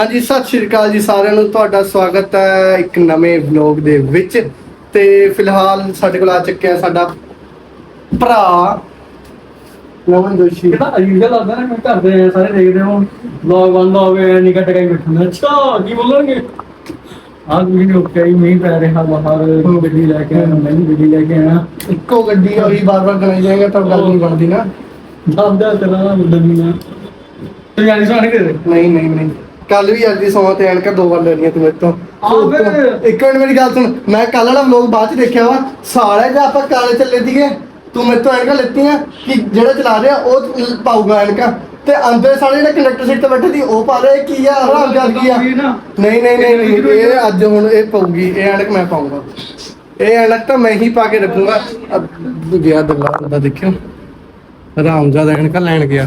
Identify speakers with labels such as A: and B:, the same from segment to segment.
A: ਹਾਂਜੀ ਸਤਿ ਸ਼੍ਰੀ ਅਕਾਲ ਜੀ ਸਾਰਿਆਂ ਨੂੰ। ਤੁਹਾਡਾ ਸਵਾਗਤ ਹੈ ਇੱਕ ਨਵੇਂ ਵਲੌਗ ਦੇ ਵਿੱਚ। ਤੇ ਫਿਲਹਾਲ ਸਾਡੇ ਕੋਲ ਆ ਚੁੱਕਿਆ ਸਾਡਾ ਭਰਾ। ਨਮਨ ਜੋਸ਼ੀ
B: ਕਿਹੜਾ ਅਯੂਜਾ ਲੱਗਦਾ ਨਾ ਮੈਂ ਘਰ ਦੇ ਸਾਰੇ ਦੇਖਦੇ ਹੋ ਵਲੌਗ ਬੰਦਾ ਹੋਵੇ ਨਿਕਟ ਟਕਾਈ ਬੈਠਣਾ ਅੱਛਾ ਕੀ ਬੋਲਣਗੇ ਆਹ ਵੀ ਨਹੀਂ ਓਕੇ ਮੀਂਹ ਪੈ ਰਿਹਾ ਬਾਹਰ ਗੱਡੀ ਲੈ ਕੇ ਆਇਆ ਮੈਂ ਵੀ ਗੱਡੀ ਲੈ ਕੇ ਆਇਆ
A: ਇੱਕੋ ਗੱਡੀ ਉਹੀ ਬਾਰ ਬਾਰ ਗਣਾਈ ਜਾਏਗਾ ਤਾਂ ਗੱਲ ਨਹੀਂ ਬਣਦੀ ਨਾ।
B: ਦੱਸਦਾ ਤੇਰਾ ਬੰਦਨੀ ਨਾ ਤੇ ਯਾਨੀ ਸਾਣੀ ਦੇ।
A: ਨਹੀਂ ਨਹੀਂ ਨਹੀਂ। ਕੱਲ ਵੀ ਅੱਜ ਦੀ ਸੌਂ ਤੇ ਐਨਕਾਂ ਦੋ ਵਾਰ ਲੈਣੀਆਂ ਤੂੰ ਮੇਰੇ ਤੋਂ।
B: ਆਹ ਫਿਰ।
A: ਇੱਕ ਮਿੰਟ ਮੇਰੀ ਗੱਲ ਸੁਣ ਮੈਂ ਕੱਲ ਵਾਲਾ ਵਲੌਗ ਬਾਅਦ ਚ ਦੇਖਿਆ ਵਾ ਸਾਲੇ ਜੇ ਆਪਾਂ ਕਾਲੇ ਚੱਲੇ ਸੀਗੇ ਤੂੰ ਮੇਰੇ ਤੋਂ ਐਨਕਾਂ ਲੈਤੀਆਂ ਕਿ ਜਿਹੜਾ ਚਲਾ ਰਿਹਾ ਉਹ ਪਾਊਗਾ ਐਨਕਾਂ। ਤੇ ਅੰਦਰ ਸਾਲੇ ਜਿਹੜਾ ਕੰਡਕਟਰ ਸੀਟ ਤੇ ਬੈਠੇ ਸੀ ਉਹ ਪਾ ਰਿਹਾ ਕੀ ਆ ਹਰਾਮ ਗਿਆ
B: ਵੀ ਨਾ
A: ਨਹੀਂ ਨਹੀਂ ਨਹੀਂ ਨਹੀਂ, ਇਹ ਅੱਜ ਹੁਣ ਇਹ ਪਊਗੀ ਇਹ ਐਨਕ ਮੈਂ ਪਾਉਂਗਾ ਇਹ ਐਨਕ ਤਾਂ ਮੈਂ ਹੀ ਪਾ ਕੇ ਰੱਖੂੰਗਾ। ਅਬ ਗਿਆ ਦੱਲਾ ਦਾ ਦੇਖਿਓ। ਹਰਾਮ ਐਨਕਾਂ ਲੈਣ ਗਿਆ।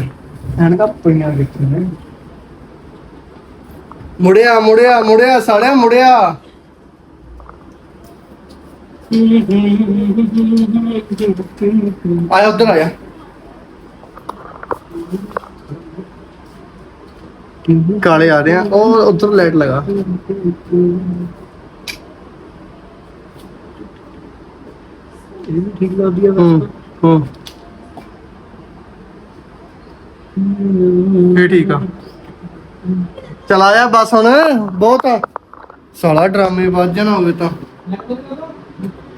B: ਐਨਕਾ ਪਈਆਂ ਦੇਖੀਆਂ
A: ਮੁੜਿਆ ਮੁੜਿਆ ਮੁੜਿਆ ਸਾਲਿਆ ਮੁੜਿਆ। ਆਇਆ ਉਧਰ ਆਇਆ। ਕਾਲੇ ਆ ਰਹੇ ਆ। ਉਹ ਉਧਰ ਲਾਈਟ ਲਗਾ।
B: ਇਹ ਵੀ ਠੀਕ ਲੱਗਦੀ ਆ
A: ਹੂੰ ਹੂੰ। ਇਹ ਠੀਕ ਆ। ਚਲ ਆਇਆ ਬਸ ਹੁਣ ਬਹੁਤ। ਆ ਸਾਲਾ ਡਰਾਮੇ ਵੱਜ ਜਾਣਾ ਹੋਵੇ ਤਾਂ।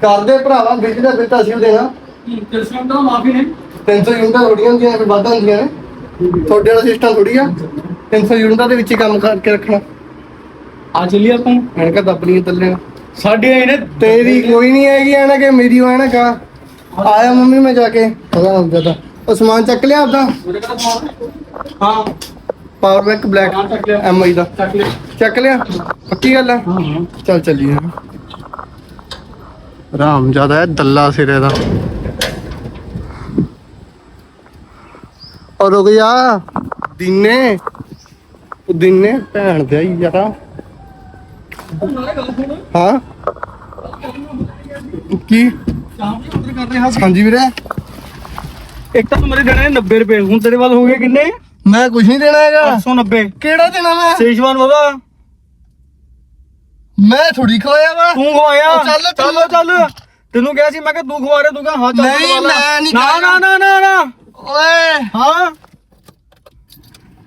A: ਕਰਦੇ ਭਰਾਵਾ ਬਿਜਲੀ ਦਾ ਬਿੱਲ ਤਾਂ ਅਸੀਂ ਓ ਦੇਣਾ
B: ਕਿਸਮ ਦਾ ਮਾਫੀ ਨੇ
A: 300 ਯੂਨਿਟਾਂ ਥੋੜੀਆਂ ਹੁੰਦੀਆਂ ਨੇ ਫਿਰ ਵੱਧ ਹੁੰਦੀਆਂ ਨੇ। ਤੁਹਾਡੇ ਵਾਲਾ ਸਿਸਟਮ ਥੋੜੀ ਆ। 300 ਯੂਨਿਟਾਂ ਦੇ ਵਿੱਚ ਹੀ ਕੰਮ ਕਰਕੇ ਰੱਖਣਾ।
B: ਆ ਚੱਲੀ ਆਪਾਂ।
A: ਐਨਕਾਂ ਦੱਬਣੀਆਂ ਤੱਲੇ
B: ਸਾਡੇ ਆਏ ਨੇ।
A: ਤੇਰੀ ਕੋਈ ਨਹੀਂ ਹੈਗੀ ਐਨਕ ਇਹ ਮੇਰੀ ਉਹ ਐਨਕ ਆ। ਆਇਆ ਮੰਮੀ ਮੈਂ ਜਾ ਕੇ। ਪਤਾ ਹੋ ਜਾਂਦਾ ਉਹ ਸਮਾਨ ਚੱਕ ਲਿਆ ਆਪਦਾ। ਹਾਂ। Power bank black. M I ਦਾ।
B: ਚੱਕ
A: ਲਿਆ। ਪੱਕੀ ਗੱਲ ਹੈ ਚੱਲ ਚੱਲੀਏ। ਰਾਮ ਜ਼ਿਆਦਾ ਹੈ ਦੱਲਾ ਸਿਰੇ ਦਾ। ਔਰ ਰੁਕ ਜਾ। ਦਿਨੇ ਉਹ ਦਿਨੇ ਭੈਣ ਦੇ ਆਈ ਯਾਰਾ। ਹਾਂ? ਕੀ? ਹਾਂਜੀ ਵੀਰੇ।
B: ਇੱਕ ਤਾਂ ਮੇਰੇ ਦੇਣੇ 90 ਰੁਪਏ। ਹੁਣ ਤੇਰੇ ਵੱਲ ਹੋ ਗਏ ਕਿੰਨੇ?
A: ਮੈਂ ਕੁਝ ਨਹੀਂ ਦੇਣਾ ਹੈਗਾ।
B: 890
A: ਕਿਹੜਾ ਦੇਣਾ ਮੈਂ?
B: ਸੇਸ਼ਵਾਨ ਬਾਬਾ।
A: ਮੈਂ ਥੋੜੀ ਖਵਾਇਆ ਵਾ।
B: ਤੂੰ ਖਵਾਇਆ।
A: ਚੱਲ, ਚੱਲ।
B: ਚੱਲ। ਤੈਨੂੰ ਕਿਹਾ ਸੀ ਮੈਂ ਕਿ ਤੂੰ ਖਵਾ ਰਿਹਾ ਤੂੰ ਕਹਾਂ ਹਾਂ ਚੱਲ
A: ਨਹੀਂ। ਮੈਂ ਨਹੀਂ
B: ਨਾ। ਨਾ ਨਾ ਨਾ ਨਾ।
A: ਓਏ।
B: ਹਾਂ।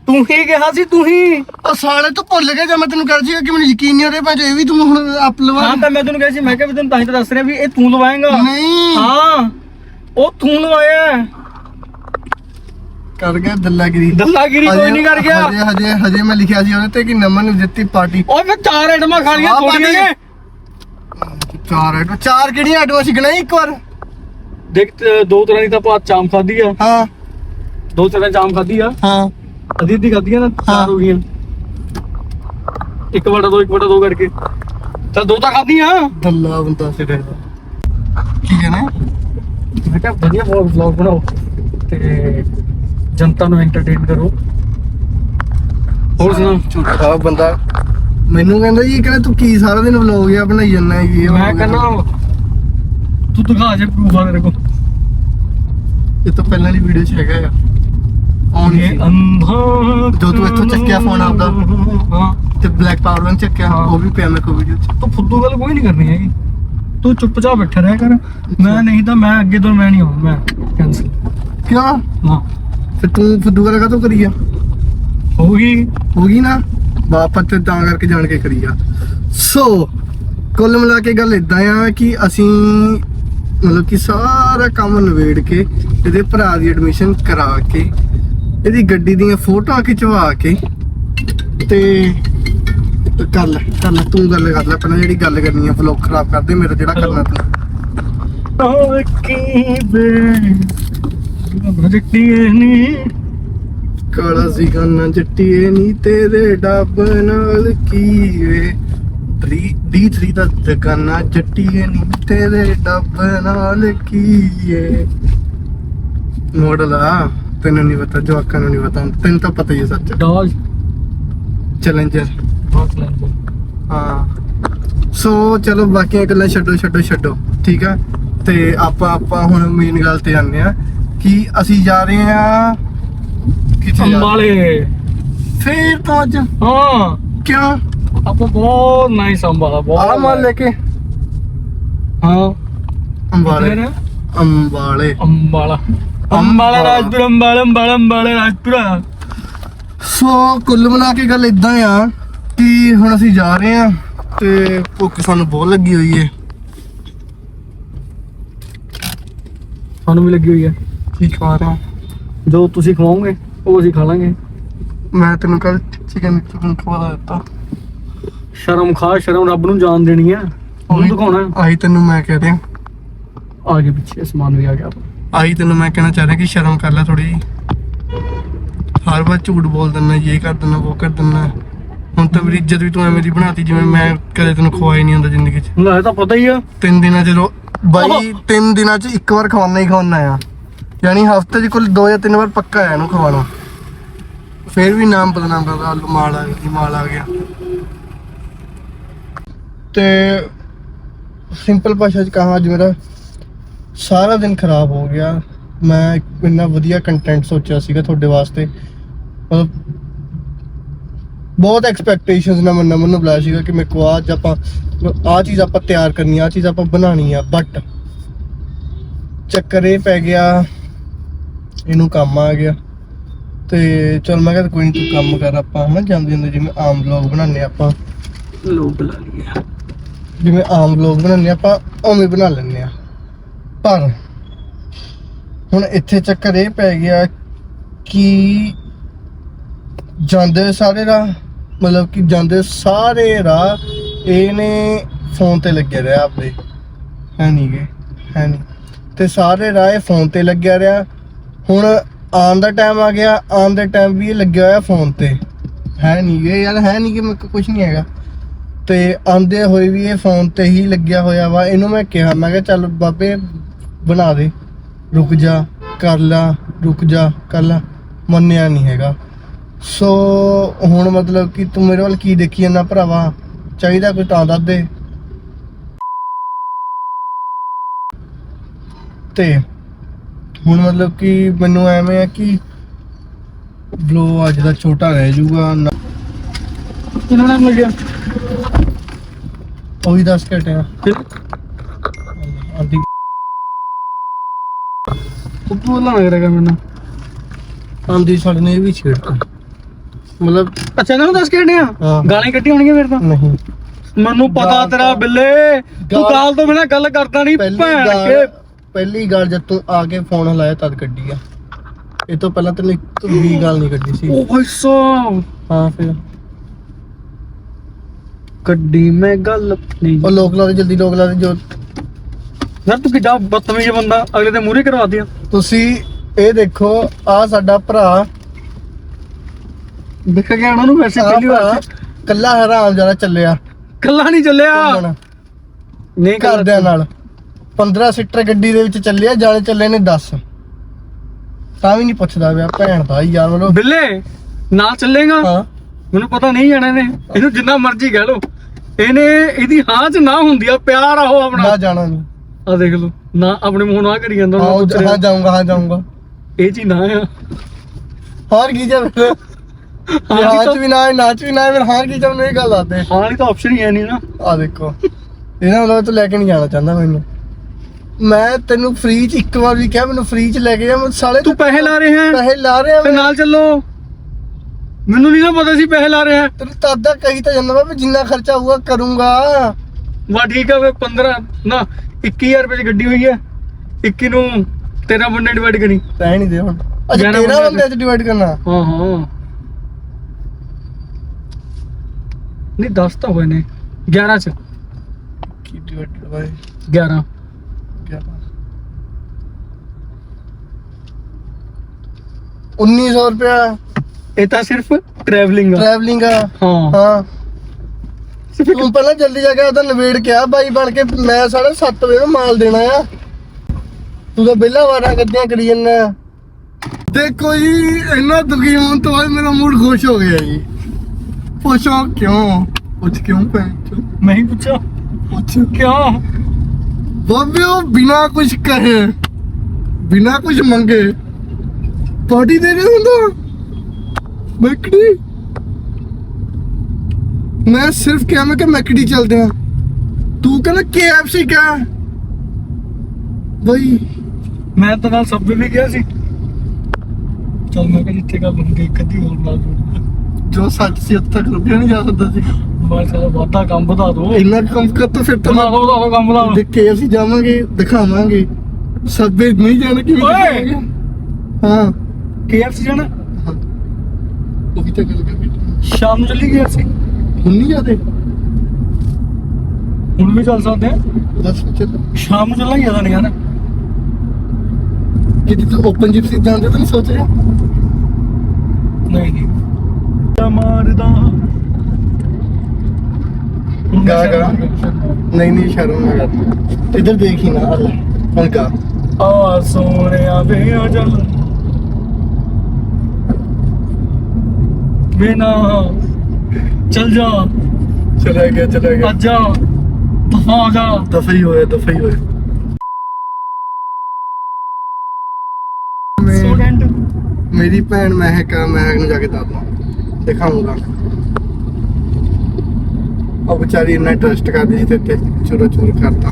B: ਤੂੰ ਹੀ ਕਿਹਾ ਸੀ ਤੂੰ ਹੀ।
A: ਉਹ ਸਾਲੇ ਤੂੰ ਭੁੱਲ ਗਿਆ ਜਾਂ ਮੈਂ ਤੈਨੂੰ ਕਰ ਸੀਗਾ ਕਿ ਮੈਨੂੰ ਯਕੀਨ ਨਹੀਂ ਹੋ ਰਿਹਾ ਭਾਂ ਇਹ ਵੀ ਤੂੰ ਹੁਣ ਆਪ ਲਵਾ।
B: ਹਾਂ ਤਾਂ ਮੈਂ ਤੈਨੂੰ ਕਿਹਾ ਸੀ ਮੈਂ ਕਿਹਾ ਵੀ ਤੈਨੂੰ ਤਾਂ ਹੀ ਤਾਂ ਦੱਸ ਰਿਹਾ ਵੀ ਇਹ ਤੂੰ ਲਵਾਏਗਾ।
A: ਨਹੀਂ।
B: ਹਾਂ। ਉਹ ਤੂੰ ਲਵਾਇਆ।
A: ਕਰ ਗਿਆ ਦੱਲਾਗਿਰੀ।
B: ਦੱਲਾਗਿਰੀ ਕੋਈ ਨਹੀਂ ਕਰ ਗਿਆ।
A: ਹਜੇ ਹਜੇ ਹਜੇ ਮੈਂ ਲਿਖਿਆ ਸੀ ਉਹਦੇ ਤੇ ਕਿ ਨਮਨ ਨੂੰ ਦਿੱਤੀ ਪਾਰਟੀ।
B: ਓਏ ਮੈਂ ਚਾਰ ਆਈਟਮਾਂ ਖਾ
A: ਆਹ
B: ਥੋੜੀਆਂ। ਨੇ
A: ਚਾਰ ਆਈਟਮ ਚਾਰ ਕਿਹੜੀਆਂ ਆਈਟਮਾਂ ਸੀ ਗਣਾਈ ਇੱਕ ਵਾਰ?
B: ਦੇਖ ਤੇ ਦੋ ਤਰ੍ਹਾਂ ਦੀ ਤਾਂ ਆਪਾਂ ਚਾਮ ਖਾਧੀ ਆ।
A: ਹਾਂ।
B: ਦੋ ਤਰ੍ਹਾਂ ਦੀ ਚਾਮ ਖਾਧੀ ਆ।
A: ਹਾਂ।
B: ਅੱਧੀ ਅੱਧੀ ਖਾਧੀਆਂ ਨਾ। ਚਾਰ ਹੋ। ਗਈਆਂ। ਇੱਕ ਵਟਾ ਦੋ ਇੱਕ ਵਟਾ ਦੋ ਕਰਕੇ। ਚੱਲ ਦੋ ਤਾਂ ਖਾਧੀਆਂ।
A: ਦੱਲਾ ਬੰਦਾ ਸਿਰੇ ਦਾ। ਕੀ ਕਹਿਣਾ
B: ਮੈਂ ਕਿਹਾ ਵਧੀਆ ਵਲੌਗ ਬਣਾਓ। ਤੇ ਜਨਤਾ ਨੂੰ ਐਂਟਰਟੇਨ ਕਰੋ। ਹੋਰ ਸੁਣਾ
A: ਝੂਠਾ ਬੰਦਾ। ਮੈਨੂੰ ਕਹਿੰਦਾ ਜੀ ਕਹਿੰਦਾ ਤੂੰ ਕੀ ਸਾਰਾ ਦਿਨ ਵਲੋਗ ਆ ਬਣਾਈ ਜਾਂਦਾ ਹੈ ਇਹ
B: ਮੈਂ ਕਹਿੰਦਾ ਤੂੰ ਦਿਖਾ ਜੇ ਪ੍ਰੂਫ ਆ ਤੇਰੇ ਕੋਲ
A: ਇਹ ਤਾਂ ਪਹਿਲਾਂ ਵਾਲੀ ਵੀਡੀਓ 'ਚ ਹੈਗਾ ਆ। ਆਉਣ
B: ਇਹ ਅੰਧਾ
A: ਜੋ ਤੂੰ ਇੱਥੋਂ ਚੱਕਿਆ phone ਆਪਦਾ।
B: ਹਾਂ।
A: ਤੇ ਬਲੈਕ ਪਾਵਰ ਬੈਂਕ ਚੱਕਿਆ। ਉਹ ਵੀ ਪਿਆ ਮੇਰੇ ਕੋਲ ਵੀਡੀਓ 'ਚ।
B: ਤੂੰ ਫੁੱਦੂ ਗੱਲ ਕੋਈ ਨਹੀਂ ਕਰਨੀ ਹੈਗੀ। ਤੂੰ ਚੁੱਪਚਾਪ ਬੈਠਾ ਰਹਿ ਕਰ। ਮੈਂ ਨਹੀਂ ਤਾਂ ਮੈਂ ਅੱਗੇ ਤੋਂ ਮੈਂ ਨਹੀਂ ਆਉਂ ਮੈਂ ਕੈਨਸਲ
A: ਕਿਉਂ?
B: ਹਾਂ।
A: ਫਿਰ ਤੂੰ ਫੁੱਦੂ ਗੱਲ ਕਾਤੋਂ ਕਰੀ ਆ?
B: ਹੋ ਗਈ
A: ਹੋ ਗਈ ਨਾ ਵਾਪਸ ਤੇ ਤਾਂ ਕਰਕੇ ਜਾਣ ਕੇ ਕਰੀ ਆ। ਸੋ ਕੁੱਲ ਮਿਲਾ ਕੇ ਗੱਲ ਇਦਾਂ ਆ ਕਿ ਅਸੀਂ ਮਤਲਬ ਕਿ ਸਾਰਾ ਕੰਮ ਨਵੇੜ ਕੇ ਇਹਦੇ ਭਰਾ ਦੀ ਐਡਮਿਸ਼ਨ ਕਰਾ ਕੇ ਇਹਦੀ ਗੱਡੀ ਦੀਆਂ ਫੋਟੋਆਂ ਖਿਚਵਾ ਕੇ ਤੇ ਕਰ ਲੈ ਕਰ ਲੈ ਤੂੰ ਗੱਲ ਕਰ ਲੈ ਪਹਿਲਾਂ ਜਿਹੜੀ ਗੱਲ ਕਰਨੀ ਆ ਵਲੌਗ ਖਰਾਬ ਕਰਦੇ ਮੇਰਾ ਜਿਹੜਾ ਕਰਨਾ ਤੂੰ।
B: ਓ ਕੀ ਬੇ ਭਜਟੀਏ ਨੀ
A: ਕਾਲਾ ਸੀ ਗਾਨਾ ਜੱਟੀਏ ਨੀ ਤੇਰੇ ਡੱਬ ਨਾਲ ਕੀ ਵੇ D3 ਦਾ ਦੁਕਾਨਾ ਜੱਟੀਏ ਨੀ ਤੇਰੇ ਡੱਬ ਨਾਲ ਕੀ ਏ ਮਾਡਲ ਆ ਤੈਨੂੰ ਨਹੀਂ ਪਤਾ ਜਵਾਕਾਂ ਨੂੰ ਨਹੀਂ ਪਤਾ ਤੈਨੂੰ ਤਾਂ ਪਤਾ ਹੀ ਹੈ ਸੱਚ।
B: ਡੌਜ
A: ਚੈਲੰਜਰ ਹਾਂ। ਸੋ ਚਲੋ ਬਾਕੀਆਂ ਗੱਲਾਂ ਛੱਡੋ ਛੱਡੋ ਛੱਡੋ। ਠੀਕ ਆ? ਤੇ ਆਪਾਂ ਆਪਾਂ ਹੁਣ ਮੇਨ ਗੱਲ ਤੇ ਆਉਂਦੇ ਆ। ਕਿ ਅਸੀਂ ਜਾ ਰਹੇ ਆ ਕਿੱਥੇ ਜਾ
B: ਅੰਬਾਲੇ।
A: ਫੇਰ ਤੋਂ ਅੱਜ।
B: ਹਾਂ।
A: ਕਿਉਂ?
B: ਆਪਾਂ ਬਹੁਤ ਨਾਈਸ ਅੰਬਾਲਾ ਬਹੁਤ
A: ਆ ਮਾਲ ਲੈ ਕੇ।
B: ਹਾਂ।
A: ਅੰਬਾਲੇ। ਅੰਬਾਲੇ।
B: ਅੰਬਾਲਾ। ਅੰਬਾਲਾ ਰਾਜਪੁਰ ਅੰਬਾਲਾ ਅੰਬਾਲਾ ਅੰਬਾਲਾ ਰਾਜਪੁਰਾ।
A: ਸੋ ਕੁੱਲ ਮਿਲਾ ਕੇ ਗੱਲ ਇਦਾਂ ਆ ਕਿ ਹੁਣ ਅਸੀਂ ਜਾ ਰਹੇ ਆ ਤੇ ਭੁੱਖ ਸਾਨੂੰ ਬਹੁਤ ਲੱਗੀ ਹੋਈ ਏ
B: ਸਾਨੂੰ ਵੀ ਲੱਗੀ ਹੋਈ ਹੈ।
A: ਕੀ ਖਾ ਰਹੇ
B: ਜੋ ਤੁਸੀਂ ਖਵਾਓਗੇ ਉਹ ਅਸੀਂ ਖਾ ਲਾਂਗੇ।
A: ਮੈਂ ਤੈਨੂੰ ਕੱਲ ਚਿਕਨ ਚਿਕਨ ਖਵਾ ਦਿੱਤਾ।
B: ਸ਼ਰਮ ਖਾ ਸ਼ਰਮ ਰੱਬ ਨੂੰ ਜਾਣ ਦੇਣੀ ਹੈ ਉਹਨੂੰ ਦਿਖਾਉਣਾ।
A: ਆਹੀ ਤੈਨੂੰ ਮੈਂ ਕਹਿ ਰਿਹਾ
B: ਆਗੇ ਪਿੱਛੇ ਸਮਾਨ ਵੀ ਆ ਗਿਆ।
A: ਆਹੀ ਤੈਨੂੰ ਮੈਂ ਕਹਿਣਾ ਚਾਹ ਰਿਹਾ ਕਿ ਸ਼ਰਮ ਕਰ ਲੈ ਥੋੜੀ ਹਰ ਵਾਰ ਝੂਠ ਬੋਲ ਦਿੰਦਾ ਇਹ ਕਰ ਦਿੰਦਾ ਉਹ ਕਰ ਦਿੰਦਾ। ਹੁਣ ਤਾਂ ਮੇਰੀ ਇੱਜ਼ਤ ਵੀ ਤੂੰ ਐਵੇਂ ਦੀ ਬਣਾਤੀ ਜਿਵੇਂ ਮੈਂ ਕਦੇ ਤੈਨੂੰ ਖਵਾਈ ਨਹੀਂ ਹੁੰਦਾ ਜ਼ਿੰਦਗੀ 'ਚ।
B: ਲੈ ਇਹ ਤਾਂ ਪਤਾ ਹੀ ਆ।
A: ਤਿੰਨ ਦਿਨਾਂ 'ਚ ਬਾਈ ਤਿੰਨ ਦਿਨਾਂ 'ਚ ਇੱਕ ਵਾਰ ਖਵਾਉਣਾ ਹੀ ਖਵਾਉਣਾ ਆ। ਯਾਨੀ ਹਫ਼ਤੇ 'ਚ ਕੁੱਲ ਦੋ ਜਾਂ ਤਿੰਨ ਵਾਰ ਪੱਕਾ ਆ ਇਹਨੂੰ ਖਵਾਉਣਾ ਫਿਰ ਵੀ ਨਾਮ ਬਦਨਾਮ ਕਰਦਾ ਆਲੂ ਮਾਲ ਆ ਗਿਆ ਮਾਲ ਆ ਗਿਆ। ਤੇ ਸਿੰਪਲ ਭਾਸ਼ਾ 'ਚ ਕਹਾਂ ਅੱਜ ਮੇਰਾ, ਸਾਰਾ ਦਿਨ ਖਰਾਬ ਹੋ ਗਿਆ। ਮੈਂ ਇੰਨਾ ਵਧੀਆ ਕੰਟੈਂਟ ਸੋਚਿਆ ਸੀਗਾ ਤੁਹਾਡੇ ਵਾਸਤੇ। ਮਤਲਬ ਬਹੁਤ ਐਕਸਪੈਕਟੇਸ਼ਨਸ ਨਾਲ ਮੈਂ ਮੈਨੂੰ ਬੁਲਾਇਆ ਸੀਗਾ ਕਿ ਮੇਰੇ ਕੋ ਅੱਜ ਆਪਾਂ ਆ ਚੀਜ਼ ਆਪਾਂ ਤਿਆਰ ਕਰਨੀ ਆ, ਆਹ ਚੀਜ਼ ਆਪਾਂ ਬਣਾਣੀ ਆ ਬਟ ਚੱਕਰ ਇਹ ਪੈ ਗਿਆ ਇਹਨੂੰ ਕੰਮ ਆ ਗਿਆ। ਤੇ ਚਲ ਮੈਂ ਕਿਹਾ ਕੋਈ ਨਹੀਂ ਤੂੰ ਕੰਮ ਕਰ ਆਪਾਂ ਹਨਾ ਜਾਂਦੇ ਹੁੰਦੇ ਜਿਵੇਂ ਆਮ ਵਲੌਗ ਬਣਾਉਂਦੇ ਆਪਾਂ।
B: ਲੋਕ ਬੁਲਾ ਲਿਆ
A: ਜਿਵੇਂ ਆਮ ਵਲੌਗ ਬਣਾਉਂਦੇ ਆਪਾਂ ਉਵੇਂ ਬਣਾ ਲੈਂਦੇ ਆ। ਪਰ ਹੁਣ ਇੱਥੇ ਚੱਕਰ ਇਹ ਪੈ ਗਿਆ ਕਿ ਜਾਂਦੇ ਸਾਰੇ ਰਾਹ ਮਤਲਬ ਕਿ ਜਾਂਦੇ ਸਾਰੇ ਰਾਹ ਇਹਨੇ ਫੋਨ ਤੇ ਲੱਗਿਆ ਰਿਹਾ ਆਪਦੇ। ਹੈ ਨਹੀਂ ਗੇ ਹੈ ਨਹੀਂ ਤੇ ਸਾਰੇ ਰਾਹ ਇਹ ਫੋਨ ਤੇ ਲੱਗਿਆ ਰਿਹਾ। ਹੁਣ ਆਉਣ ਦਾ ਟਾਈਮ ਆ ਗਿਆ, ਆਉਣ ਦੇ ਟਾਈਮ ਵੀ ਇਹ ਲੱਗਿਆ ਹੋਇਆ ਫੋਨ ਤੇ। ਹੈ ਨਹੀਂ ਗੇ ਯਾਰ ਹੈ ਨਹੀਂ ਕਿ ਮੇਰੇ ਕੋਲ ਕੁਝ ਨਹੀਂ ਹੈਗਾ। ਤੇ ਆਂਦੇ ਹੋਏ ਵੀ ਇਹ ਫੋਨ ਤੇ ਹੀ ਲੱਗਿਆ ਹੋਇਆ ਵਾ, ਇਹਨੂੰ ਮੈਂ ਕਿਹਾ ਮੈਂ ਕਿਹਾ ਚੱਲ ਬਾਬੇ, ਬਣਾ ਦੇ। ਰੁਕ ਜਾ, ਕਰ ਲਾ, ਰੁਕ ਜਾ, ਕਰ ਲਾ। ਮੰਨਿਆ ਨਹੀਂ ਹੈਗਾ। ਸੋ ਹੁਣ ਮਤਲਬ ਕਿ ਤੂੰ ਮੇਰੇ ਵੱਲ ਕੀ ਦੇਖੀ ਜਾਂਦਾ ਭਰਾਵਾ? ਚਾਹੀਦਾ ਕੋਈ ਤਾਂ ਦੱਸ ਦੇ। ਤੇ ਹੁਣ ਮਤਲਬ ਕਿ ਮੈਨੂੰ ਐਵੇਂ ਆ ਕਿ ਬਲੋ ਅੱਜ ਦਾ ਛੋਟਾ ਰਹਿ ਜਾਊਗਾ ਨਾ-
B: ਕਿੰਨਾ ਟਾਈਮ ਲੱਗਿਆ
A: ਉਹੀ ਦੱਸ ਕੇ ਹਟਿਆ ਆਂਦੀ
B: ਉਹ ਬੋਲਣਾ ਲੱਗ ਰਿਹਾ ਮੈਨੂੰ
A: ਆਂਦੀ ਸਾਡੇ ਨੇ ਇਹ ਵੀ ਛੇੜਤਾ ਮਤਲਬ
B: ਅੱਛਾ ਇਹਨਾਂ ਨੂੰ ਦੱਸ ਕੇ ਹਟਿਆ
A: ਹਾਂ।
B: ਗਾਲਾਂ ਕੱਢੀ ਹੋਣਗੀਆਂ ਫਿਰ ਤਾਂ?
A: ਨਹੀਂ।
B: ਮੈਨੂੰ ਪਤਾ
A: ਗਾਲ
B: ਤੇਰਾ
A: ਤਾਂ-
B: ਬਿੱਲੇ ਤੂੰ
A: ਗਾਲ-
B: ਗਾਲ ਤੋਂ ਬਿਨਾ ਗੱਲ ਕਰਦਾ ਨਹੀਂ
A: ਪਹਿਲੀ
B: ਭੈਣ
A: ਗੱਲ
B: ਕੇ।
A: ਪਹਿਲੀ ਗੱਲ ਜਦ ਤੂੰ ਆ ਕੇ ਫੋਨ ਹਲਾਇਆ ਤਦ ਕੱਢੀ ਆ। ਇਹ ਤੋਂ ਪਹਿਲਾਂ ਤੈਨੂੰ ਇੱਕ ਵੀ ਗੱਲ ਨਹੀਂ ਕੱਢੀ ਸੀ।
B: ਉਹ ਭਾਈ ਸਾਹਿਬ
A: ਹਾਂ ਫਿਰ?
B: ਗੱਡੀ ਮੈਂ ਗੱਲ ਨਹੀਂ
A: ਉਹ ਲੋਕ ਲਾ ਦੇ ਜਲਦੀ ਲੋਕ ਲਾ ਦੇ ਜੋ
B: ਯਾਰ ਤੂੰ ਕਿੱਡਾ ਬਦਤਮੀਜ਼ ਬੰਦਾ ਅਗਲੇ ਦੇ ਮੂਹਰੇ ਕਰਵਾ ਦਿਆ।
A: ਤੁਸੀਂ ਇਹ ਦੇਖੋ ਆ ਸਾਡਾ ਭਰਾ।
B: ਦੇਖ ਗਿਆ ਉਹਨਾਂ ਨੂੰ ਵੈਸੇ ਪਹਿਲੀ ਵਾਰ
A: ਕੱਲਾ ਹਰਾਮ ਜ਼ਿਆਦਾ ਚੱਲਿਆ।
B: ਕੱਲਾ ਨਹੀਂ ਚੱਲਿਆ। ਨਹੀਂ
A: ਘਰਦਿਆਂ ਨਾਲ। 15 ਸੀਟਰ ਗੱਡੀ ਦੇ ਵਿੱਚ ਚੱਲਿਆ ਜਾਣੇ ਚੱਲੇ ਨੇ 10 ਤਾਂ ਵੀ ਨਹੀਂ ਪੁੱਛਦਾ ਪਿਆ ਭੈਣ ਦਾ ਯਾਰ ਮਤਲਬ
B: ਬਿੱਲੇ ਨਾਲ ਚੱਲੇਗਾ?
A: ਹਾਂ।
B: ਮੈਨੂੰ ਪਤਾ ਨਹੀਂ ਜਾਣਾ ਨੇ ਇਹਨੂੰ ਜਿੰਨਾ ਮਰਜ਼ੀ ਕਹਿ ਲੋ ਇਹਨੇ ਇਹਦੀ ਹਾਂ ਚ ਨਾ ਹੁੰਦੀ ਆ ਪਿਆਰ ਆ ਉਹ ਆਪਣਾ।
A: ਨਾ ਜਾਣਾ ਨਹੀਂ
B: ਆ ਦੇਖ ਲੋ ਨਾ ਆਪਣੇ ਮੂੰਹ ਨਾਲ ਕਰੀ ਜਾਂਦਾ
A: ਹਾਂ। ਹਾਂ ਜਾਊਂਗਾ ਹਾਂ ਜਾਊਂਗਾ।
B: ਇਹ ਚੀ ਨਾ ਆ।
A: ਹਾਰ ਕੀ ਜਾ ਫਿਰ
B: ਹਾਂ
A: ਨਾਚ ਵੀ ਨਾ ਹੈ ਨਾਚ ਵੀ ਨਾ ਹੈ ਫਿਰ ਹਾਰ ਕੀ ਜਾ ਮੈਨੂੰ ਇਹ ਗੱਲ ਆਦੇ
B: ਹਾਂ ਨਹੀਂ ਤਾਂ ਆਪਸ਼ਨ ਹੀ ਹੈ ਨਹੀਂ ਨਾ।
A: ਆ ਦੇਖੋ। ਇਹਦਾ ਮਤਲਬ ਤੂੰ ਲੈ ਕੇ ਨਹੀਂ ਜਾਣਾ ਚਾਹੁੰਦਾ ਮੈਨੂੰ। ਮੈਂ ਤੈਨੂੰ ਫ੍ਰੀ ਚ ਇੱਕ ਵਾਰ ਵੀ ਕਿਹਾ ਮੈਨੂੰ ਫ੍ਰੀ ਚ ਲੈ ਕੇ ਜਾ ਮੈਂ ਸਾਲੇ
B: ਤੂੰ ਪੈਸੇ ਲਾ ਰਿਹਾ ਹੈ।
A: ਪੈਸੇ ਲਾ ਰਿਹਾ
B: ਤੇ
A: ਮੈਂ।
B: ਨਾਲ ਚੱਲੋ। ਮੈਨੂੰ ਨਹੀਂ ਨਾ ਪਤਾ ਸੀ ਪੈਸੇ ਲਾ ਰਿਹਾ। ਹੈ
A: ਤੈਨੂੰ ਤਾਦਾ ਕਹੀ ਤਾਂ ਜਾਂਦਾ ਵਾ ਵੀ ਜਿੰਨਾ ਖਰਚਾ ਹੋਊਗਾ ਕਰੂੰਗਾ।
B: ਵਾ ਠੀਕ ਆ ਵੇ 15 ਨਾ 21000 ਰੁਪਏ ਦੀ ਗੱਡੀ ਹੋਈ ਹੈ। 21 ਨੂੰ 13 ਬੰਦੇ ਡਿਵਾਈਡ ਕਰੀ।
A: ਰਹਿ ਨਹੀਂ ਦੇ ਹੁਣ। ਅੱਛਾ
B: ਗਿਆਰਾਂ
A: ਤੇਰਾ
B: ਬੰਦਿਆਂ
A: ਬੰਦੇ ਚ ਡਿਵਾਈਡ ਕਰਨਾ।
B: ਹਾਂ ਹਾਂ। ਨਹੀਂ 10 ਤਾਂ ਹੋਏ ਨੇ। 11 ਚ।
A: ਕੀ ਡਿਵਾਈਡ ਬਾਈ
B: 11
A: 1900 ਰੁਪਿਆ
B: ਇਹ ਤਾਂ ਸਿਰਫ ਟਰੈਵਲਿੰਗ ਆ।
A: ਟਰੈਵਲਿੰਗ ਆ।
B: ਹਾਂ।
A: ਹਾਂ। ਤੂੰ ਪਹਿਲਾਂ ਜਲਦੀ ਜਾ ਕੇ ਉਹਦਾ ਨਵੇੜ ਕੇ ਆ ਬਾਈ ਬਣ ਕੇ। ਮੈਂ ਸਾਢੇ ਸੱਤ ਵਜੇ ਨੂੰ ਮਾਲ ਦੇਣਾ ਆ। ਤੂੰ ਤਾਂ ਬਿੱਲਾ ਵਾਰਾ ਗੱਡੀਆਂ ਕਰੀ ਜੰਨਾ ਦੇਖੋ ਜੀ ਇੰਨਾ ਦੁਖੀ ਹੋਣ ਤੋਂ ਬਾਅਦ ਮੇਰਾ ਮੂਡ ਖੁਸ਼ ਹੋ ਗਿਆ ਜੀ। ਪੁੱਛੋ ਕਿਉਂ? ਪੁੱਛ ਕਿਉਂ ਪੈ
B: ਮੈਂ ਹੀ ਪੁੱਛਾ
A: ਪੁੱਛ।
B: ਕਿਉਂ
A: ਬਾਬੇ, ਉਹ ਬਿਨਾ ਕੁਝ ਕਹੇ, ਬਿਨਾ ਕੁਝ ਮੰਗੇ, ਪਾਰਟੀ ਦੇ ਰਿਹਾ ਹੁੰਦਾ? ਮੈਕੜੀ ਮੈਂ ਸਿਰਫ ਕਿਹਾ, ਮੈਂ ਕਿ ਮੈਕਡੀ ਚੱਲਦੇ ਆ? ਤੂੰ ਕਹਿੰਦਾ KFC ਕਾ ਬਈ,
B: ਮੈਂ ਤਾਂ ਨਾਲ ਸਭ ਵੀ ਗਿਆ ਸੀ। ਚਲ ਮੈਂ ਕਿਹਾ ਜਿੱਥੇ ਗੱਲ ਹੁੰਦੀ, ਇੱਕ ਹੋਰ ਨਾਲ
A: ਜੋ ਸੱਚ ਸੀ, ਉੱਥੇ ਤੱਕ ਲੱਭਿਆ ਨਹੀਂ ਜਾ ਸਕਦਾ ਸੀ
B: ਮੈਂ ਸਾਰਾ ਵਾਧਾ ਕੰਮ ਵਧਾ ਦੋ।
A: ਇੰਨਾ ਕੰਮ ਕਰ ਤਾਂ ਫਿਰ ਤਾਂ
B: ਵਧਾ ਦੋ ਵਧਾ ਦੋ ਕੰਮ ਵਧਾ ਦੋ।
A: ਦੇਖ ਕੇ ਅਸੀਂ ਜਾਵਾਂਗੇ ਦਿਖਾਵਾਂਗੇ। ਸਭੇ ਨਹੀਂ ਜਾਣ ਕਿਵੇਂ
B: ਓਏ!
A: ਦਿਖਾਵਾਂਗੇ। ਹਾਂ।
B: KFC ਜਾਣਾ?
A: ਹਾਂ। ਉਹ ਵੀ ਤਾਂ ਗੱਲ ਕਰ ਬੈਠੇ।
B: ਸ਼ਾਮ ਨੂੰ ਚੱਲੀ ਗਿਆ ਸੀ
A: ਹੁਣ ਨਹੀਂ ਜਾਂਦੇ?
B: ਹੁਣ ਵੀ ਚੱਲ ਸਕਦੇ ਆ।
A: ਬਸ ਚੱਲ
B: ਸ਼ਾਮ ਨੂੰ ਚੱਲਾਂਗੇ ਤਾਂ ਨਹੀਂ ਯਾਰ
A: ਕਿ ਤੂੰ ਓਪਨ ਜਿਪ ਸੀ ਜਾਂਦੇ ਤਾਂ ਨਹੀਂ ਸੋਚ ਰਿਹਾ?
B: ਨਹੀਂ ਨਹੀਂ। ਮਾਰਦਾ
A: ਗਾ ਗਾ ਨਹੀਂ ਨਹੀਂ ਸ਼ਰਮ ਨਾ ਕਰ ਇੱਧਰ ਦੇਖ ਹੀ ਨਾ ਅੱਲਾ ਹੁਣ ਗਾ
B: ਆ ਸੋਹਣਿਆ ਵੇ ਆ ਚੱਲ ਬਿਨਾ ਚੱਲ ਜਾ
A: ਚਲਾ ਗਿਆ ਚਲਾ ਗਿਆ
B: ਅੱਜ ਜਾ ਦਫਾ ਹੋ ਜਾ
A: ਦਫਾ ਹੀ ਹੋਇਆ ਦਫਾ ਹੀ ਹੋਇਆ ਮੈਂ
B: ਸਟੂਡੈਂਟ
A: ਮੇਰੀ ਭੈਣ ਮਹਿਕ ਆ ਮਹਿਕ ਨੂੰ ਜਾ ਕੇ ਦੱਸਦਾ ਦਿਖਾਉਂਗਾ ਉਹ ਵਿਚਾਰੀ ਇੰਨਾ ਟਰਸਟ ਕਰਦੀ ਸੀ ਤੇ ਚੂਰਾ ਚੂਰ ਕਰਤਾ।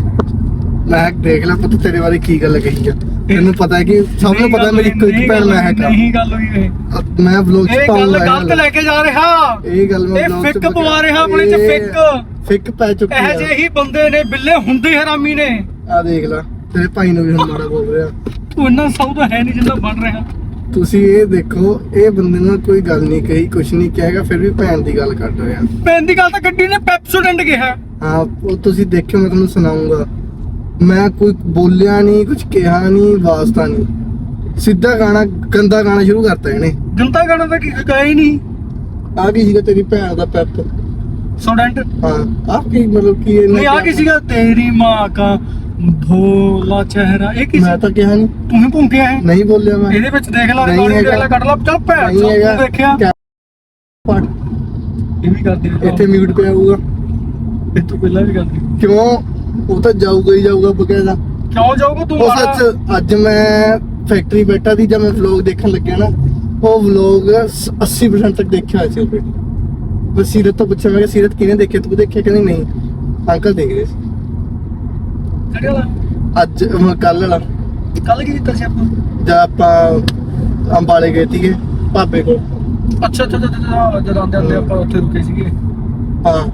A: ਮਹਿਕ ਦੇਖ ਲੈ ਪੁੱਤ ਤੇਰੇ ਬਾਰੇ ਕੀ ਗੱਲ ਕਹੀ ਆ? ਤੈਨੂੰ ਪਤਾ ਹੈ ਕਿ ਸਭ ਨੂੰ ਪਤਾ ਮੇਰੀ ਇੱਕੋ ਇੱਕ ਭੈਣ ਮਹਿਕ ਆ
B: ਨਹੀਂ ਗੱਲ ਹੋਈ ਇਹ।
A: ਮੈਂ ਵਲੌਗ ਚ
B: ਇਹ
A: ਪਾਉਣ
B: ਗੱਲ ਗਲਤ ਲੈ ਕੇ ਜਾ ਰਿਹਾ।
A: ਇਹ ਗੱਲ ਮੈਂ
B: ਇਹ
A: vlog 'ਚ
B: ਫਿੱਕ ਪਵਾ ਰਿਹਾ ਆਪਣੇ ਚ
A: ਇਹ
B: ਫਿੱਕ।
A: ਫਿੱਕ ਪੈ ਚੁੱਕੀ
B: ਇਹ ਜਿਹੇ ਹੀ ਬੰਦੇ ਨੇ ਬਿੱਲੇ ਹੁੰਦੇ ਹਰਾਮੀ ਨੇ।
A: ਆ ਦੇਖ ਲੈ ਤੇਰੇ ਭਾਈ ਨੂੰ ਵੀ ਹੁਣ ਮਾੜਾ ਬੋਲ ਰਿਹਾ।
B: ਤੂੰ ਇੰਨਾ ਸੌ ਤਾਂ ਹੈ ਨਹੀਂ ਜਿੰਨਾ ਬਣ ਰਿਹਾ।
A: ਤੁਸੀਂ ਇਹ ਦੇਖੋ ਇਹ ਬੰਦੇ ਨਾਲ ਕੋਈ ਗੱਲ ਨਹੀਂ ਕਹੀ ਕੁਛ ਨਹੀਂ ਕਹੇਗਾ ਫਿਰ ਵੀ ਭੈਣ ਦੀ ਗੱਲ ਕਰ ਰਿਹਾ
B: ਪੈਨ ਦੀ ਗੱਲ ਤਾਂ ਗੱਡੀ ਨੇ ਪੈਪਸੋਡੈਂਟ ਕਿਹਾ।
A: ਹਾਂ ਉਹ ਤੁਸੀਂ ਦੇਖਿਓ ਮੈਂ ਤੁਹਾਨੂੰ ਸੁਣਾਉਂਗਾ। ਮੈਂ ਕੋਈ ਬੋਲਿਆ ਨਹੀਂ ਕੁਝ ਕਿਹਾ ਨਹੀਂ ਵਾਸਤਾ ਨਹੀਂ। ਸਿੱਧਾ ਗਾਣਾ ਗੰਦਾ ਗਾਣਾ ਸ਼ੁਰੂ ਕਰਤਾ ਇਹਨੇ।
B: ਜਨਤਾ ਗਾਣਾ ਤਾਂ ਕੀ ਹੀ ਨਹੀਂ।
A: ਆ ਕੀ ਸੀਗਾ ਤੇਰੀ ਭੈਣ ਦਾ ਪੈਪ
B: ਸਟੂਡੈਂਟ
A: ਹਾਂ ਆ ਕੀ ਮਤਲਬ ਕੀ ਇਹਨੇ
B: ਨਹੀਂ ਆ ਕੀ ਸੀਗਾ? ਤੇਰੀ ਮਾਂ ਕਾ ਭੋਲਾ ਚਿਹਰਾ ਇਹ ਕੀ ਸੀ?
A: ਮੈਂ ਤਾਂ ਕਿਹਾ ਨਹੀਂ।
B: ਤੂੰ ਹੀ ਭੁੰਕਿਆ ਹੈ?
A: ਨਹੀਂ ਬੋਲਿਆ ਮੈਂ।
B: ਇਹਦੇ ਵਿੱਚ ਦੇਖ ਲੈ
A: ਨਹੀਂ
B: ਰਿਕਾਰਡਿੰਗ ਦੇਖ
A: ਹੈਗਾ।
B: ਲੈ ਕੱਢ ਲੈ ਚੱਲ ਭੈਣ
A: ਨਹੀਂ
B: ਚੋਦ,
A: ਹੈਗਾ।
B: ਤੂੰ ਦੇਖਿਆ?
A: ਪੜ।
B: ਇਹ ਵੀ ਕਰਦੀ ਰਹੀ।
A: ਇੱਥੇ ਮਿਊਟ ਪਿਆ ਹੋਊਗਾ।
B: ਇਹ ਤੋਂ ਪਹਿਲਾਂ ਵੀ ਕਰਦੀ।
A: ਕਿਉਂ? ਉਹ ਤਾਂ ਜਾਊਗਾ ਹੀ ਜਾਊਗਾ ਬਕਾਇਦਾ।
B: ਕਿਉਂ ਜਾਊਗਾ ਤੂੰ
A: ਉਹ
B: ਮਾੜਾ-
A: ਸੱਚ ਅੱਜ ਮੈਂ ਫੈਕਟਰੀ ਬੈਠਾ ਸੀ ਜਦ ਮੈਂ ਵਲੌਗ ਦੇਖਣ ਲੱਗਿਆ ਨਾ ਉਹ ਵਲੌਗ 80% ਤੱਕ ਦੇਖਿਆ ਹੋਇਆ ਸੀ already ਮੈਂ ਸੀਰਤ ਤੋਂ ਪੁੱਛਿਆ ਮੈਂ ਕਿ ਸੀਰਤ ਕਿਹਨੇ ਦੇਖਿਆ? ਤੂੰ ਦੇਖਿਆ ਕਹਿੰਦੀ ਨਹੀਂ? ਅੰਕਲ ਦੇਖ ਰਹੇ ਸੀ।
B: ਕਿਹੜੇ ਵਾਲਾ
A: ਅੱਜ ਕੱਲ ਵਾਲਾ।
B: ਕੱਲ ਕੀ ਕੀਤਾ ਸੀ ਆਪਾਂ?
A: ਜਦ ਆਪਾਂ ਅੰਬਾਲੇ ਗਏ ਸੀਗੇ ਭਾਬੇ ਕੋਲ।
B: ਅੱਛਾ ਅੱਛਾ ਜਦ ਆਂਦੇ ਆਂਦੇ ਆਪਾਂ ਉੱਥੇ ਰੁਕੇ ਸੀਗੇ।
A: ਹਾਂ।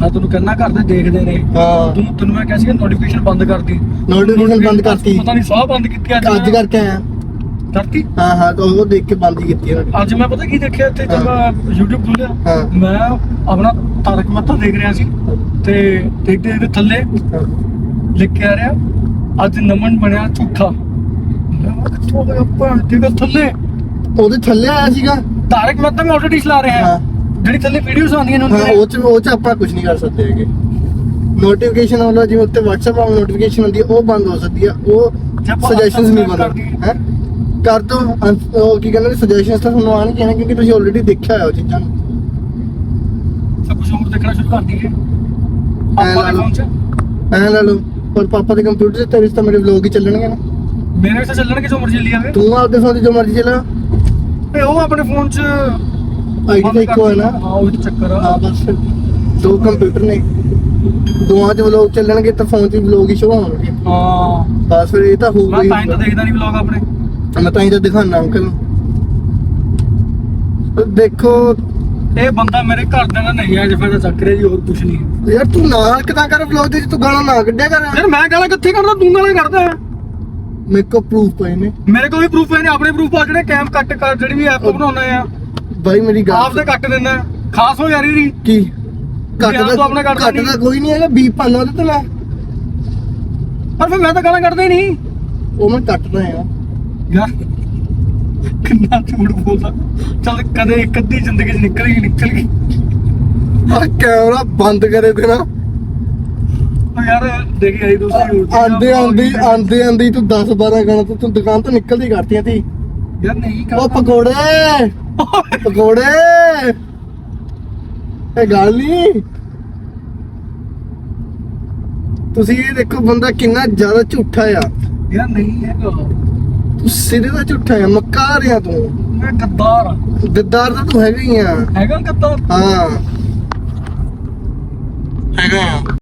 B: ਮੈਂ ਤੈਨੂੰ ਕਹਿੰਦਾ ਘਰ ਦੇ ਦੇਖਦੇ ਨੇ
A: ਹਾਂ।
B: ਤੂੰ ਤੈਨੂੰ ਮੈਂ ਕਿਹਾ ਸੀ ਨੋਟੀਫਿਕੇਸ਼ਨ ਬੰਦ ਕਰਦੀ
A: ਨੋਟੀਫਿਕੇਸ਼ਨ ਬੰਦ ਕਰਤੀ।
B: ਪਤਾ ਨਹੀਂ ਸਾਹ ਬੰਦ ਕੀਤੀ ਅੱਜ।
A: ਅੱਜ ਕਰਕੇ ਆਇਆ।
B: ਕਰਤੀ
A: ਹਾਂ ਹਾਂ ਤਾਂ ਉਹ ਦੇਖ ਕੇ ਬੰਦ ਹੀ ਕੀਤੀ ਉਹਨਾਂ
B: ਅੱਜ ਮੈਂ ਪਤਾ ਕੀ ਦੇਖਿਆ ਇੱਥੇ ਜਦ ਮੈਂ YouTube ਖੋਲਿਆ
A: ਹਾਂ।
B: ਮੈਂ ਆਪਣਾ ਤਾਰਕ ਮਹਿਤਾ ਦੇਖ ਰਿਹਾ ਸੀ ਤੇ ਦੇਖਦੇ ਦੇਖਦੇ ਥੱਲੇ ਲਿਖ ਕੇ ਆ ਰਿਹਾ ਅੱਜ ਨਮਨ ਬਣਿਆ ਝੂਠਾ। ਮੈਂ ਕਿਹਾ ਕਿੱਥੋਂ ਹੋਇਆ ਭੈਣ ਦੀ ਗੱਲ ਥੱਲੇ?
A: ਉਹਦੇ ਥੱਲੇ ਆਇਆ ਸੀਗਾ।
B: ਤਾਰਕ ਮਹਿਤਾ ਮੈਂ ਆਲਰੇਡੀ ਚਲਾ ਰਿਹਾ।
A: ਹਾਂ।
B: ਜਿਹੜੀ ਥੱਲੇ ਵੀਡੀਓਜ਼ ਆਉਂਦੀਆਂ ਨੇ
A: ਹਾਂ ਉਹ ਚ ਉਹ ਚ ਆਪਾਂ ਕੁਝ ਨਹੀਂ ਕਰ ਸਕਦੇ ਹੈਗੇ। ਨੋਟੀਫਿਕੇਸ਼ਨ ਵਾਲਾ ਜਿਵੇਂ ਉੱਤੇ WhatsApp ਵਾਲਾ ਨੋਟੀਫਿਕੇਸ਼ਨ ਹੁੰਦੀ ਹੈ ਉਹ ਬੰਦ ਹੋ ਸਕਦੀ ਹੈ ਉਹ
B: ਜੇ ਆਪਾਂ
A: ਸੁਜੈਸ਼ਨਸ ਨਹੀਂ ਬੰਦ ਹੈ? ਕਰ ਦੋ ਉਹ ਕੀ ਕਹਿੰਦੇ ਨੇ ਸੁਜੈਸ਼ਨਸ ਤਾਂ ਤੁਹਾਨੂੰ ਆਣਗੇ ਨਾ ਕਿਉਂਕਿ ਤੁਸੀਂ ਆਲਰੇਡੀ ਦੇਖਿਆ ਹੋਇਆ ਉਹ ਚੀਜ਼ਾਂ ਨੂੰ।
B: ਸਭ ਕੁਝ ਹੋਰ ਦੇਖਣਾ ਸ਼ੁਰੂ ਕਰ ਦਈਏ।
A: ਲਾ
B: ਦੇ। ਫੋਨ 'ਚ?
A: ਐਂ ਲਾ ਲਓ। ਪਰ ਪਾਪਾ ਦੇ ਕੰਪਿਊਟਰ 'ਚ ਤੇਰੇ ਤਾਂ ਮੇਰੇ ਵਲੌਗ ਹੀ ਚੱਲਣਗੇ ਨਾ।
B: ਮੇਰੇ ਵਿੱਚ ਚੱਲਣਗੇ ਜੋ ਮਰਜ਼ੀ ਲਈ ਆਵੇ
A: ਤੂੰ ਆਪਦੇ ਫੋਨ ਜੋ ਮਰਜ਼ੀ ਚਲਾ।
B: ਤੇ ਉਹ ਆਪਣੇ ਫੋਨ 'ਚ
A: ਆਈਡੀ ਤਾਂ ਇੱਕੋ ਹੈ ਨਾ।
B: ਹਾਂ ਉਹ ਚੱਕਰ ਆ।
A: ਬਸ। ਦੋ ਕੰਪਿਊਟਰ ਨੇ। ਦੋਵਾਂ 'ਚ ਵਲੌਗ ਚੱਲਣਗੇ ਤਾਂ ਫੋਨ 'ਚ ਵਲੌਗ ਹੀ ਸ਼ੋ ਹੋਣਗੇ।
B: ਹਾਂ।
A: ਬਸ ਫਿਰ ਇਹ ਤਾਂ ਹੋਊਗਾ
B: ਮੈਂ
A: ਹੀ
B: ਤਾਂ ਦੇਖਦਾ ਨਹੀਂ ਵਲੌਗ ਆਪਣੇ।
A: ਮੈਂ ਤਾਂ ਹੀ ਤਾਂ ਦਿਖਾਣਾ ਅੰਕਲ ਨੂੰ ਦੇਖੋ
B: ਇਹ ਬੰਦਾ ਮੇਰੇ ਘਰ ਦੇ ਨਾਲ ਨਹੀਂ ਆ ਜੇ ਫਿਰ ਚੱਕ ਰਿਹਾ ਜੀ ਹੋਰ ਕੁਝ ਨਹੀਂ।
A: ਯਾਰ ਤੂੰ ਨਾਲ ਕਿਦਾਂ ਕਰ ਵਲੌਗ ਦੇ ਤੂੰ ਗਾਣਾ ਨਾ ਕੱਢਿਆ ਕਰ।
B: ਯਾਰ ਮੈਂ ਗਾਲਾਂ ਕਿੱਥੇ ਕਰਦਾ ਤੂੰ ਗਾਲਾਂ ਕਰਦਾ ਹੈ।
A: ਮੇਰੇ ਕੋਲ ਪ੍ਰੂਫ ਪਏ ਨੇ।
B: ਮੇਰੇ ਕੋਲ ਵੀ ਪ੍ਰੂਫ ਹੈ ਨੇ ਆਪਣੇ ਪ੍ਰੂਫ ਆ ਜਿਹੜੇ ਕੈਮ ਕੱਟ ਕਰ ਜਿਹੜੀ ਵੀ ਐਪ ਬਣਾਉਣਾ ਆ।
A: ਬਾਈ ਮੇਰੀ ਗੱਲ
B: ਆਪ ਦੇ ਕੱਟ ਦਿੰਦਾ। ਖਾਸ ਹੋ ਯਾਰ ਇਹਦੀ।
A: ਕੀ?
B: ਯਾਰ
A: ਦਾ
B: ਤੂੰ ਆਪਣਾ ਕੱਟਦਾ
A: ਘੱਟ ਦਾ। ਕੋਈ ਨਹੀਂ ਹੈਗਾ ਬੀਪ ਪਾਣਾ ਉਹਦੇ ਤੇ ਮੈਂ।
B: ਪਰ ਫਿਰ ਮੈਂ ਤਾਂ ਗਾਲਾਂ ਕੱਢਦਾ ਹੀ ਨਹੀਂ।
A: ਉਹ ਮੈਂ ਕੱਟਦਾ ਆ
B: ਯਾਰ ਕਿੰਨਾ ਝੂਠ ਬੋਲਦਾ। ਚੱਲ ਕਦੇ ਇੱਕ ਅੱਧੀ ਜ਼ਿੰਦਗੀ 'ਚ ਨਿਕਲ ਗਈ ਨਿਕਲ ਗਈ।
A: ਆ ਕੈਮਰਾ ਬੰਦ ਕਰੇ ਤੇ ਨਾ।
B: ਉਹ ਯਾਰ ਦੇਖੀ ਆਈ ਦੂਸਰੀ ਆ,
A: ਆਂਦੇ ਆਂਦੇ ਆਂਦੇ ਆਂਦੇ ਤੂੰ 10 12 ਗਾਣਾ ਤੋਂ ਤੂੰ ਦੁਕਾਨ ਤੋਂ ਨਿਕਲਦੀ ਕਰਤੀਆਂ ਤੀ।
B: ਯਾਰ ਨਹੀਂ
A: ਉਹ
B: ਕਰਦਾ
A: ਪਕੌੜੇ। ਪਕੌੜੇ। ਇਹ ਗੱਲ ਨਹੀਂ। ਤੁਸੀਂ ਇਹ ਦੇਖੋ ਬੰਦਾ ਕਿੰਨਾ ਜ਼ਿਆਦਾ ਝੂਠਾ ਆ।
B: ਯਾਰ ਨਹੀਂ ਹੈਗਾ।
A: ਤੂੰ ਸਿਰੇ ਦਾ ਝੁੱਠਾ ਆ ਮੱਕਾਰ ਆ ਤੂੰ।
B: ਮੈਂ ਗੱਦਾਰ ਆ।
A: ਦਿੱਦਾਰ ਤਾਂ ਤੂੰ ਹੈਗਾ ਹੀ ਆ।
B: ਹੈਗਾ ਗੱਦਾਰ?
A: ਹਾਂ। ਹੈਗਾ ਆ।